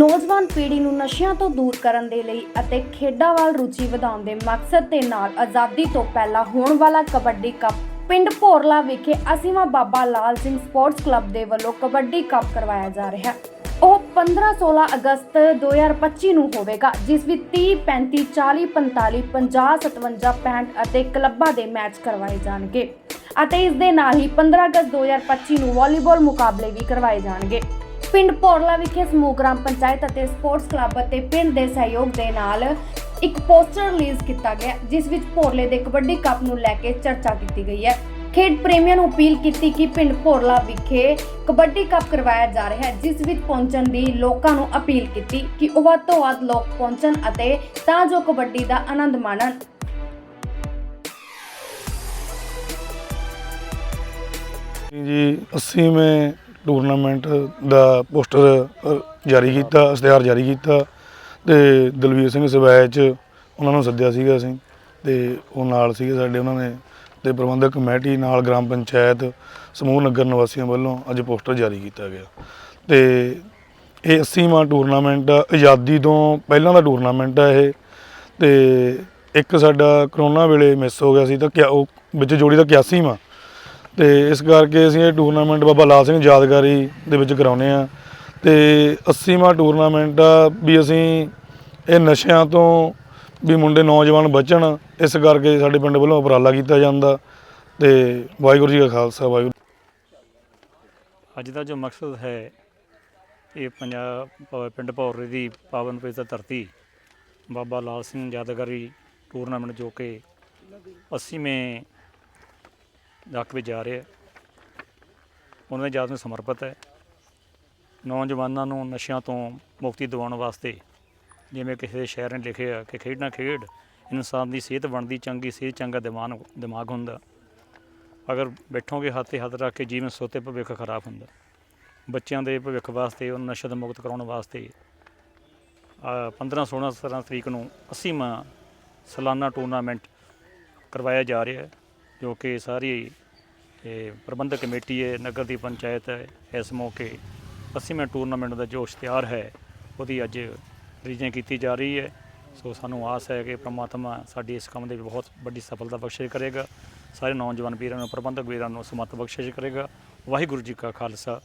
ਨੌਜਵਾਨ ਪੀੜ੍ਹੀ ਨੂੰ ਨਸ਼ਿਆਂ ਤੋਂ ਦੂਰ ਕਰਨ ਦੇ ਲਈ ਅਤੇ ਖੇਡਾਂ ਵੱਲ ਰੁਚੀ ਵਧਾਉਣ ਦੇ ਮਕਸਦ ਦੇ ਨਾਲ ਆਜ਼ਾਦੀ ਤੋਂ ਪਹਿਲਾਂ ਹੋਣ ਵਾਲਾ ਕਬੱਡੀ ਕੱਪ ਪਿੰਡ ਭੋਰਲਾ ਵਿਖੇ ਅਸੀਮਾ ਬਾਬਾ ਲਾਲ ਸਿੰਘ ਸਪੋਰਟਸ ਕਲੱਬ ਦੇ ਵੱਲੋਂ ਕਬੱਡੀ ਕੱਪ ਕਰਵਾਇਆ ਜਾ ਰਿਹਾ। ਉਹ 15-16 ਅਗਸਤ 2025 ਨੂੰ ਹੋਵੇਗਾ, ਜਿਸ ਵਿੱਚ 30 35 40 45 50 57 65 ਅਤੇ ਕਲੱਬਾਂ ਦੇ ਮੈਚ ਕਰਵਾਏ ਜਾਣਗੇ ਅਤੇ ਇਸ ਦੇ ਨਾਲ ਹੀ 15 ਅਗਸਤ 2025 ਨੂੰ ਵਾਲੀਬਾਲ ਮੁਕਾਬਲੇ ਵੀ ਕਰਵਾਏ ਜਾਣਗੇ। ਪਿੰਡ ਭੋਰਲਾ ਵਿਖੇ ਸਮੂਹ ਗ੍ਰਾਮ ਪੰਚਾਇਤ ਅਤੇ ਸਪੋਰਟਸ ਕਲੱਬ ਅਤੇ ਪਿੰਡ ਦੇ ਸਹਿਯੋਗ ਦੇ ਨਾਲ ਇੱਕ ਪੋਸਟਰ ਰਿਲੀਜ਼ ਕੀਤਾ ਗਿਆ, ਜਿਸ ਵਿੱਚ ਭੋਰਲੇ ਦੇ ਕਬੱਡੀ ਕੱਪ ਨੂੰ ਲੈ ਕੇ ਚਰਚਾ ਕੀਤੀ ਗਈ ਹੈ। ਖੇਡ ਪ੍ਰੇਮੀਆਂ ਨੂੰ ਅਪੀਲ ਕੀਤੀ ਕਿ ਪਿੰਡ ਭੋਰਲਾ ਵਿਖੇ ਕਬੱਡੀ ਕੱਪ ਕਰਵਾਇਆ ਜਾ ਰਿਹਾ ਹੈ, ਜਿਸ ਵਿੱਚ ਪਹੁੰਚਣ ਦੀ ਲੋਕਾਂ ਨੂੰ ਅਪੀਲ ਕੀਤੀ ਕਿ ਉਹ ਵੱਧ ਤੋਂ ਵੱਧ ਲੋਕ ਪਹੁੰਚਣ ਅਤੇ ਤਾਂ ਜੋ ਕਬੱਡੀ ਦਾ ਆਨੰਦ ਮਾਣਨ। ਜੀ 80ਵੇਂ ਟੂਰਨਾਮੈਂਟ ਦਾ ਪੋਸਟਰ ਜਾਰੀ ਕੀਤਾ ਇਸ਼ਤਿਹਾਰ ਜਾਰੀ ਕੀਤਾ ਤੇ ਦਲਵੀਰ ਸਿੰਘ ਸਵੈਚ ਉਹਨਾਂ ਨੂੰ ਸੱਦਿਆ ਸੀਗਾ ਅਸੀਂ ਤੇ ਉਹ ਨਾਲ ਸੀਗੇ ਸਾਡੇ ਉਹਨਾਂ ਨੇ ਤੇ ਪ੍ਰਬੰਧਕ ਕਮੇਟੀ ਨਾਲ ਗ੍ਰਾਮ ਪੰਚਾਇਤ ਸਮੂਹ ਨਗਰ ਨਿਵਾਸੀਆਂ ਵੱਲੋਂ ਅੱਜ ਪੋਸਟਰ ਜਾਰੀ ਕੀਤਾ ਗਿਆ। ਤੇ ਇਹ 80ਵਾਂ ਟੂਰਨਾਮੈਂਟ ਆਜ਼ਾਦੀ ਤੋਂ ਪਹਿਲਾਂ ਦਾ ਟੂਰਨਾਮੈਂਟ ਆ ਇਹ ਤੇ ਇੱਕ ਸਾਡਾ ਕਰੋਨਾ ਵੇਲੇ ਮਿਸ ਹੋ ਗਿਆ ਸੀ ਤਾਂ ਉਹ ਵਿੱਚ ਜੋੜੀ ਦਾ 81ਵਾਂ ਤੇ ਇਸ ਕਰਕੇ ਅਸੀਂ ਇਹ ਟੂਰਨਾਮੈਂਟ ਬਾਬਾ ਲਾਲ ਸਿੰਘ ਯਾਦਗਾਰੀ ਦੇ ਵਿੱਚ ਕਰਾਉਨੇ ਆ ਤੇ 80ਵਾਂ ਟੂਰਨਾਮੈਂਟ ਆ ਵੀ ਅਸੀਂ ਇਹ ਨਸ਼ਿਆਂ ਤੋਂ ਵੀ ਮੁੰਡੇ ਨੌਜਵਾਨ ਬਚਣ, ਇਸ ਕਰਕੇ ਸਾਡੇ ਪਿੰਡ ਵੱਲੋਂ ਉਪਰਾਲਾ ਕੀਤਾ ਜਾਂਦਾ। ਤੇ ਵਾਹਿਗੁਰੂ ਜੀ ਕਾ ਖਾਲਸਾ, ਵਾਹਿਗੁਰੂ ਅੱਜ ਦਾ ਜੋ ਮਕਸਦ ਹੈ, ਇਹ ਪੰਜਾਬ ਪਿੰਡ ਭੌਰੇ ਦੀ ਪਾਵਨ ਪਵਿੱਤਰ ਧਰਤੀ, ਬਾਬਾ ਲਾਲ ਸਿੰਘ ਯਾਦਗਾਰੀ ਟੂਰਨਾਮੈਂਟ ਜੋ ਕਿ 80ਵੇਂ ਦਕ ਵਿੱਚ ਜਾ ਰਿਹਾ ਉਹਨਾਂ ਦੀ ਯਾਦ ਨੂੰ ਸਮਰਪਿਤ ਹੈ। ਨੌਜਵਾਨਾਂ ਨੂੰ ਨਸ਼ਿਆਂ ਤੋਂ ਮੁਕਤੀ ਦਿਵਾਉਣ ਵਾਸਤੇ ਜਿਵੇਂ ਕਿਸੇ ਦੇ ਸ਼ਾਇਰ ਨੇ ਲਿਖਿਆ ਕਿ ਖੇਡਣਾ ਖੇਡ ਇਨਸਾਨ ਦੀ ਸਿਹਤ ਬਣਦੀ ਚੰਗੀ ਸਿਹਤ ਚੰਗਾ ਦਿਮਾਗ ਦਿਮਾਗ ਹੁੰਦਾ। ਅਗਰ ਬੈਠੋਗੇ ਹੱਥੇ ਹੱਥ ਰੱਖ ਕੇ ਜੀਵਨ ਸੋਤੇ ਭਵਿੱਖ ਖਰਾਬ ਹੁੰਦਾ। ਬੱਚਿਆਂ ਦੇ ਭਵਿੱਖ ਵਾਸਤੇ ਉਹਨਾਂ ਨਸ਼ੇ ਤੋਂ ਮੁਕਤ ਕਰਾਉਣ ਵਾਸਤੇ ਅ, 15 16 17 ਤਰੀਕ ਨੂੰ 80ਵਾਂ ਸਾਲਾਨਾ ਟੂਰਨਾਮੈਂਟ ਕਰਵਾਇਆ ਜਾ ਰਿਹਾ ਹੈ। ਜੋ ਕਿ ਸਾਰੀ, ਇਹ ਪ੍ਰਬੰਧਕ ਕਮੇਟੀ ਹੈ, ਨਗਰ ਦੀ ਪੰਚਾਇਤ ਹੈ, ਇਸ ਮੌਕੇ 80ਵੇਂ ਟੂਰਨਾਮੈਂਟ ਦਾ ਜੋ ਇਸ਼ਤਿਹਾਰ ਹੈ, ਉਹਦੀ ਅੱਜ ਰਿਲੀਜ਼ ਕੀਤੀ ਜਾ ਰਹੀ ਹੈ। ਸੋ ਸਾਨੂੰ ਆਸ ਹੈ ਕਿ ਪ੍ਰਮਾਤਮਾ ਸਾਡੀ ਇਸ ਕੰਮ ਦੇ ਵਿੱਚ ਬਹੁਤ ਵੱਡੀ ਸਫਲਤਾ ਬਖਸ਼ਿਸ਼ ਕਰੇਗਾ। ਸਾਰੇ ਨੌਜਵਾਨ ਵੀਰਾਂ ਨੂੰ, ਪ੍ਰਬੰਧਕ ਵੀਰਾਂ ਨੂੰ ਸਮਤ ਬਖਸ਼ਿਸ਼ ਕਰੇਗਾ। ਵਾਹਿਗੁਰੂ ਜੀ ਕਾ ਖਾਲਸਾ।